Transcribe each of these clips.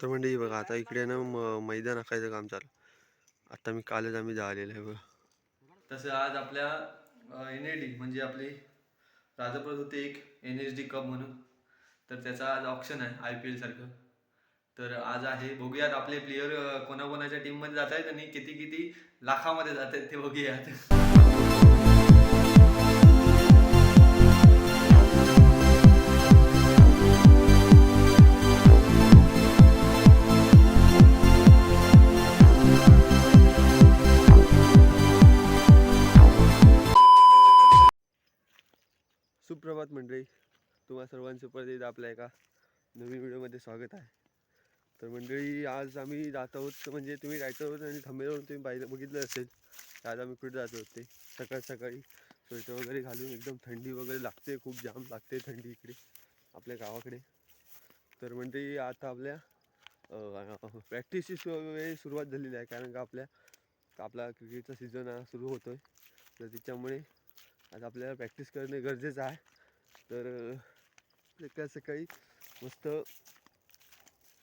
तर म्हणजे बघा आता इकडे ना म- मैदान आखायचं काम चालू. आता मी कालच आम्ही जालेलं आहे बघा. तसं आज आपल्या एन ए डी म्हणजे आपली राजापूर होते एक एन एच डी कप म्हणून. तर त्याचा आज ऑप्शन आहे आय पी एल सारखं. तर आज आहे बघूयात आपले प्लेयर कोणाकोणाच्या टीममध्ये जात आहेत आणि किती किती लाखामध्ये जात आहेत ते बघूयात. नवीन व्हिडिओमध्ये स्वागत आहे. तर मंडळी आज आम्ही जात आहोत म्हणजे तुम्ही टायटलवर आणि थांबेवर तुम्ही पाहिलं बघितलं असेल तर आज आम्ही कुठे जात आहोत ते? सकाळ सकाळी स्वेटर वगैरे घालून एकदम थंडी वगैरे लागते खूप जाम लागते थंडी इकडे आपल्या गावाकडे. तर मंडळी आता आपल्या प्रॅक्टिसची सु वेळ सुरुवात झालेली आहे कारण का आपल्या आपला क्रिकेटचा सीझन सुरू होतो आहे तर त्याच्यामुळे आज आपल्याला प्रॅक्टिस करणे गरजेचं आहे. तर सकाळ सकाळी मस्त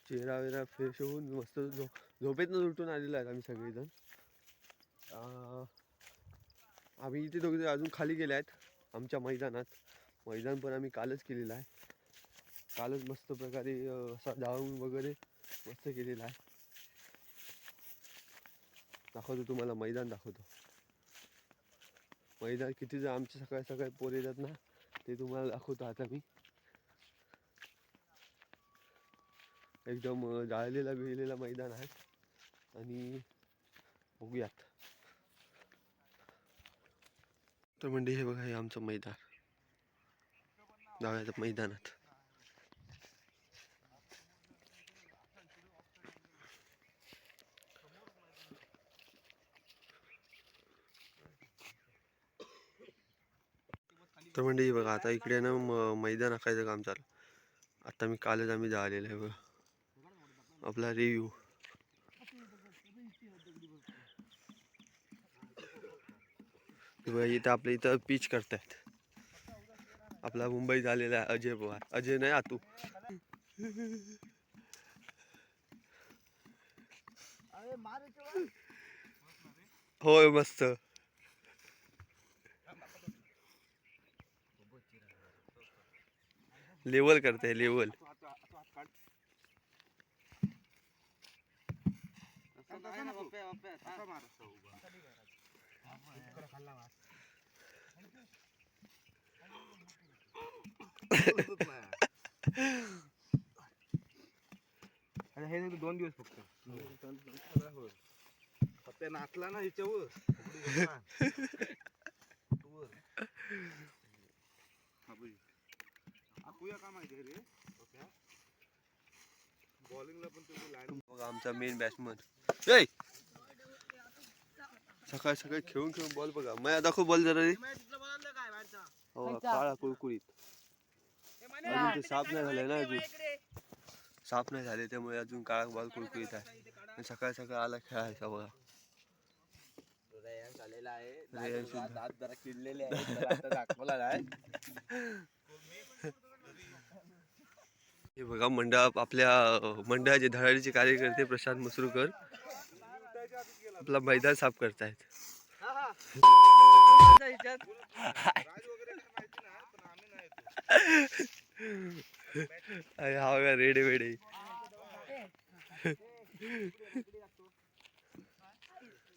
चेहरा वेहरा फ्रेश होऊन मस्त झो झोपेतनं उठून आलेलो आहेत आम्ही सगळेजण. आम्ही इथे दोघे अजून खाली गेले आहेत आमच्या मैदानात. मैदान पण आम्ही कालच केलेलं आहे. कालच मस्त प्रकारे असा धावून वगैरे मस्त केलेला आहे. दाखवतो तुम्हाला मैदान दाखवतो. मैदान किती जर आमचे सकाळ सकाळी पोर येतात ना ते तुम्हाला दाखवतो आता मी. एकदम जाळलेला बिळलेला मैदान आहे. आणि बघूयात. तर म्हणजे हे बघा हे आमचं मैदान. जाऊयात मैदानात. तर म्हणजे हे बघा आता इकडे ना म- मैदान आखायचं काम चालू. आता मी कालच आम्ही जाळलेलं आहे बघा. आपला रिव्ह्यू इथं आपल्या इथं पिच करतायत. आपला मुंबई झालेला आहे अजय पवार. अजय नाही आतू. होय मस्त. लेवल करते लेवल आणि हे. नाही दोन दिवस फक्त. फक्त नाचला ना ह्याच्यावर आकुया का माहिती रे? बॉलिंगला पण तुम्ही लाईन बघा आमचा मेन बॅट्समन ए! सकाळी सकाळी खेळून खेळून बॉल बघा. मग दाखव बॉल जरा रे. हो काळा कुळकुळीत अजून ते साफ़ नाही झाले ना अजून. साफ़ नाही झाले त्यामुळे अजून काळा बॉल कुळकुळीत आहे. सकाळ सकाळ आला खेळायचा बघा. झालेला आहे. रेयांश सुद्धा. दात जरा किडलेले आहे दाखवला नाही. हे बघा मंडप आपल्या मंडळाचे धडाडीचे कार्यकर्ते प्रशांत मसरूकर आपला मैदान साफ करतायत. अरे हा बघा रेडे वेडे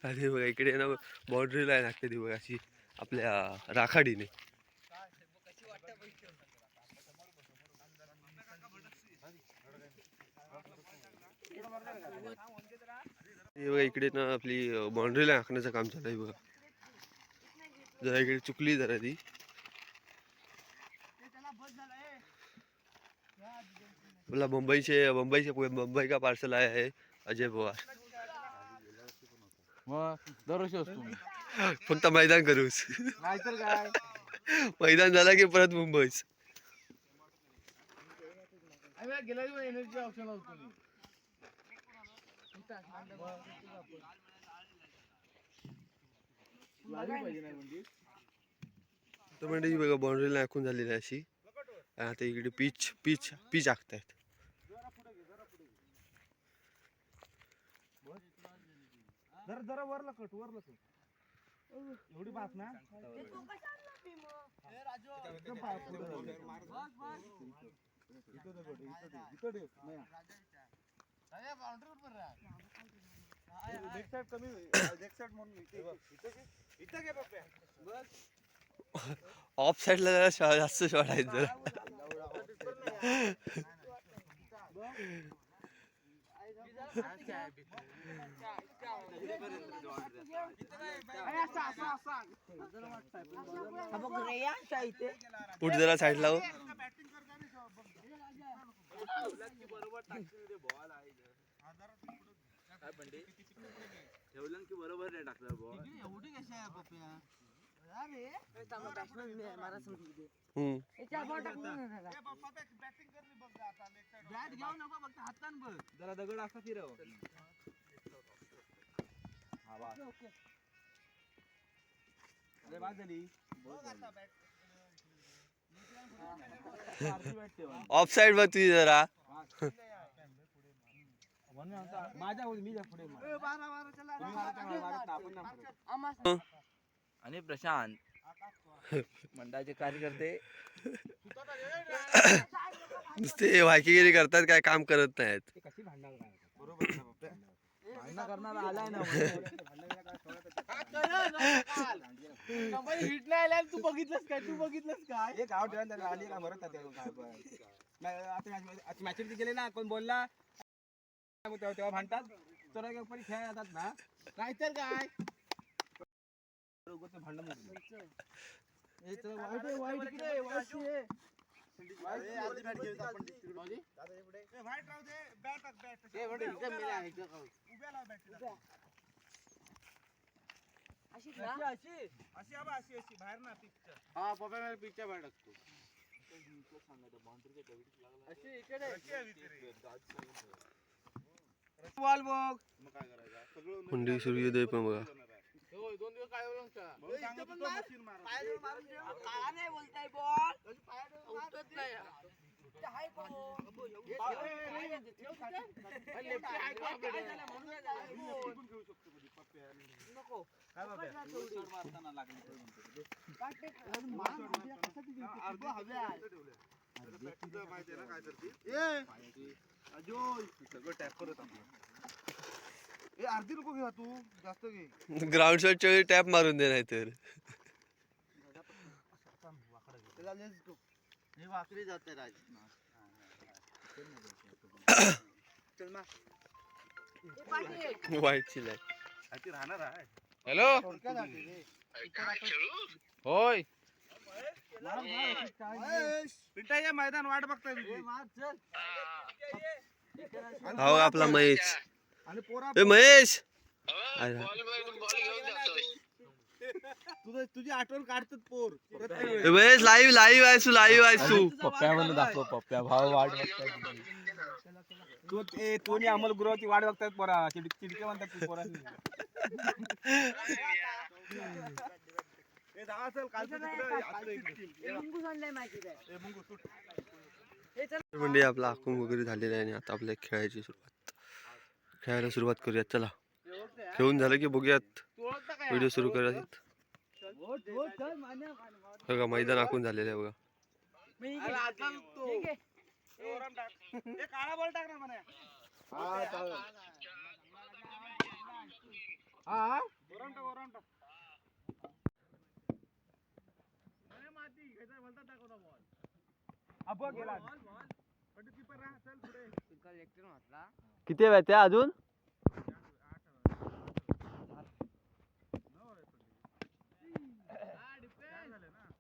अरे बघा इकडे ना बाउंड्री लाईन लागते ती बघा अशी आपल्या राखाडीने. हे बघा इकडे ना आपली बाउंड्री लाईन आखण्याचं काम चालू आहे बघा. जरा इकडे चुकली जरा ती. आपला मुंबईचे मुंबईचे मुंबई का पार्सल आहे अजय पवार दरवर्षी असतो फक्त मैदान करूस नाहीतर काय मैदान झाला की परत मुंबईच. गेल्या एनर्जी ऑप्शन होतो मी तर म्हणजे ही बघा बाउंड्रीला आखून झालेली आहे अशी. आणि आता इकडे पीच पीच पीच आखतायत. जरा जरा वरला कट वरला कट एवढी बात ना? एकदम पाय पुढे. ऑफ साईडला जरा शॉ- जास्त शॉट आहेत जरा पुढे जरा साईडला हो ठेवलं की बरोबर नाही टाकलं एवढी कशी आहे पप्प्या हम्म. बॅट घेऊ नको फक्त हातान बघ जरा दगड असा फिरव. हा बस अरे बाद झाली. ऑफ साईड बघ तुझी जरा आणि प्रशांत. मंडळाचे कार्यकर्ते. नुसते वायकीगिरी करतात काय काम करत नाहीत. ते कशी भांडणार बरोबर भांडण करणार आलाय ना हिट नाही आल्या तू बघितलंस काय? तू बघितलंस काय? एक आउट त्याला आली का मरत आता मॅच गेले ना कोण बोलला? तेव्हा तेव्हा भांडतात तर पण खेळ येतात ना. काय तर काय. भांडण मोडलं. हे तर वाईट आहे, वाईट इकडे, वाईट आहे. ए, बरं, इकडे मेला आहे, इकडे खाऊ. अशी, अशी. हा, पप्पा मला पिक्चर बाहेर टाकतो. दोन दिवस काय बोलून का? अर्धी नको घ्या तू. जास्त घे. ग्राउंड शॉटच्या टॅप मारून दे नाहीतर. हे वाकडी जाते राज. चल ना वाईटची लाइट राहणार आहे. हॅलो? होय. पिंटाच्या मैदान वाट बघताय हो आपला महेश. पोरा ए महेश. तुझं तुझी आठवण काढतात पोर. ए, महेश लाईव्ह लाईव्ह आहेस तू लाईव्ह आहेस तू. पप्प्या म्हणून दाखव पप्प्या. भाव वाट तू ते तोनी अमोल गुरुवाची वाट बघतात पोरा. चिड चिडके म्हणतात ते पोरांनी. म्हणजे आपला आखून वगैरे झालेला आहे आणि आता आपल्या खेळायची सुरुवात खेळायला सुरुवात करूयात चला खेळून झालं की बघूयात व्हिडिओ सुरू करूयात बघा मैदान आखून झालेलं आहे बघा अरे, आता. ए, ओरम टाक. ए, काळा बॉल टाक हा? किती वेळ त्या अजून?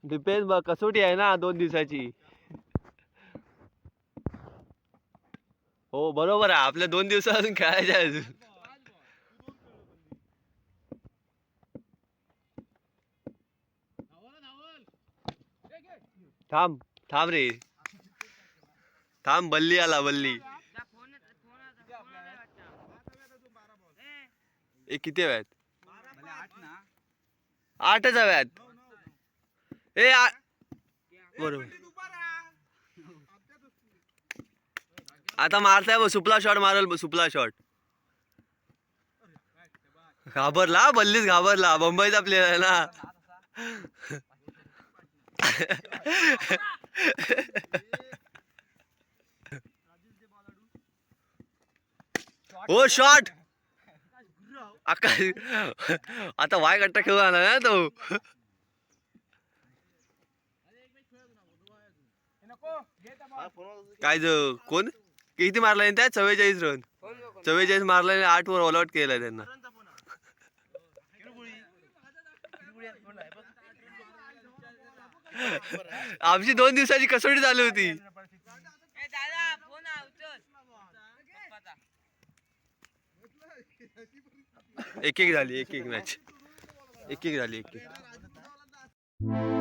डिपेंड बघ कसोटी आहे ना दोन दिवसाची. हो बरोबर आहे. आपल्या दोन दिवस अजून खेळायचे अजून. थांब थांब रे. थांब बल्ली आला बल्ली. ए किती हव्यात आठच हव्यात ए बरोबर. आता मारताय बघ सुपला शॉट मारल सुपला शॉट घाबरला बल्लीच घाबरला. मुंबईचा प्लेअर आहे ना. हो शॉट आता वाय कट्टा खेळू आला ना तो. काय कोण? किती मारला त्या? चव्वेचाळीस रन चव्वेचाळीस मारला आठ वर ऑल आउट केलाय त्यांना. आमची दोन दिवसाची कसोटी चालू होती. एक एक झाली एक एक मॅच एक एक झाली एक एक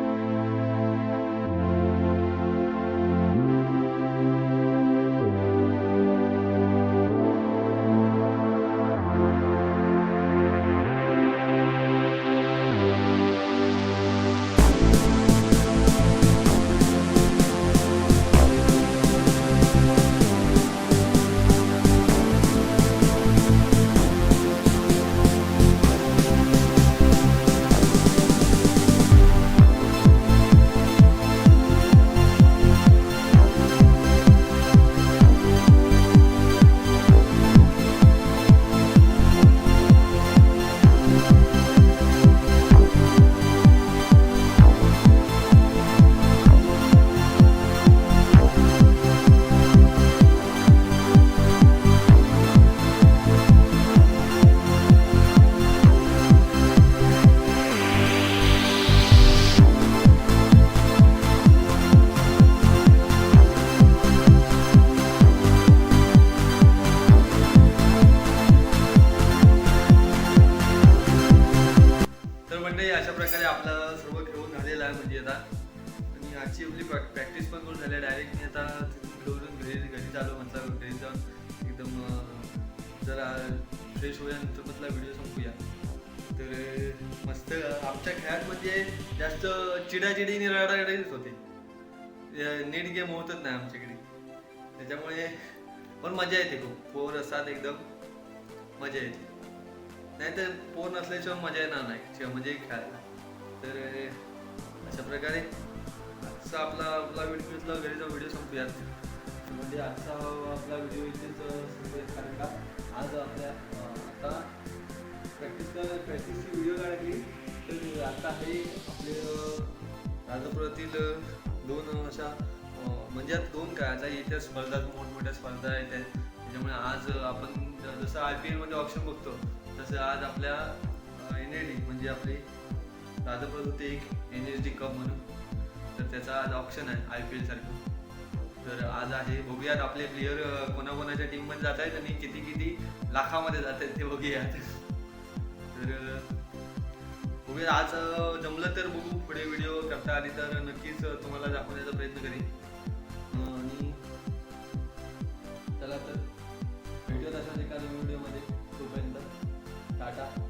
अशा प्रकारे आपला सर्व खेळून झालेला आहे म्हणजे आता. आणि आजची आपली प्रॅक्टिस पण करून झाली डायरेक्ट मी आता खेळून घरी घरी चालू म्हटलं घरी जाऊन एकदम जरा फ्रेश होऊया मधला व्हिडिओ संपूया. तर मस्त आमच्या खेळात म्हणजे जास्त चिडाचिडीने रडारडीच होते नीट गेम होतच नाही आमच्याकडे. त्याच्यामुळे पण मजा येते खूप. फोर असतात एकदम. मजा येते. नाही तर पोर नसल्याशिवाय मजा येणार नाही. किंवा म्हणजे खेळायला. तर अशा प्रकारे आजचा आपला आपला व्हिडिओ घरी जाऊन व्हिडिओ संपूयात. म्हणजे आजचा आपला व्हिडिओ इथेच संपूयात कारण का आज आपल्या आता प्रॅक्टिस प्रॅक्टिसची व्हिडिओ काढली. तर आता हे आपले राजापुरातील दोन अशा म्हणजे आता दोन काय आता इथे स्पर्धा मोठमोठ्या स्पर्धा आहेत. त्याच्यामुळे आज आपण जसं आय पी एलमध्ये ऑप्शन बघतो तसं आज आपल्या एन ए डी म्हणजे आपली राजापुरात होते एक एन एच डी कप म्हणून. तर त्याचा आज ऑप्शन आहे आय पी एलसारखं तर आज आहे बघूयात आपले प्लेयर कोणाकोणाच्या टीममध्ये जात आहेत आणि किती किती लाखामध्ये जात आहेत ते बघूयात. तर बघूया आज जमलं तर बघू पुढे व्हिडिओ करता आली तर नक्कीच तुम्हाला दाखवण्याचा प्रयत्न करेन. आणि चला तर भेटूयात अशाच एखाद्या व्हिडिओमध्ये 买单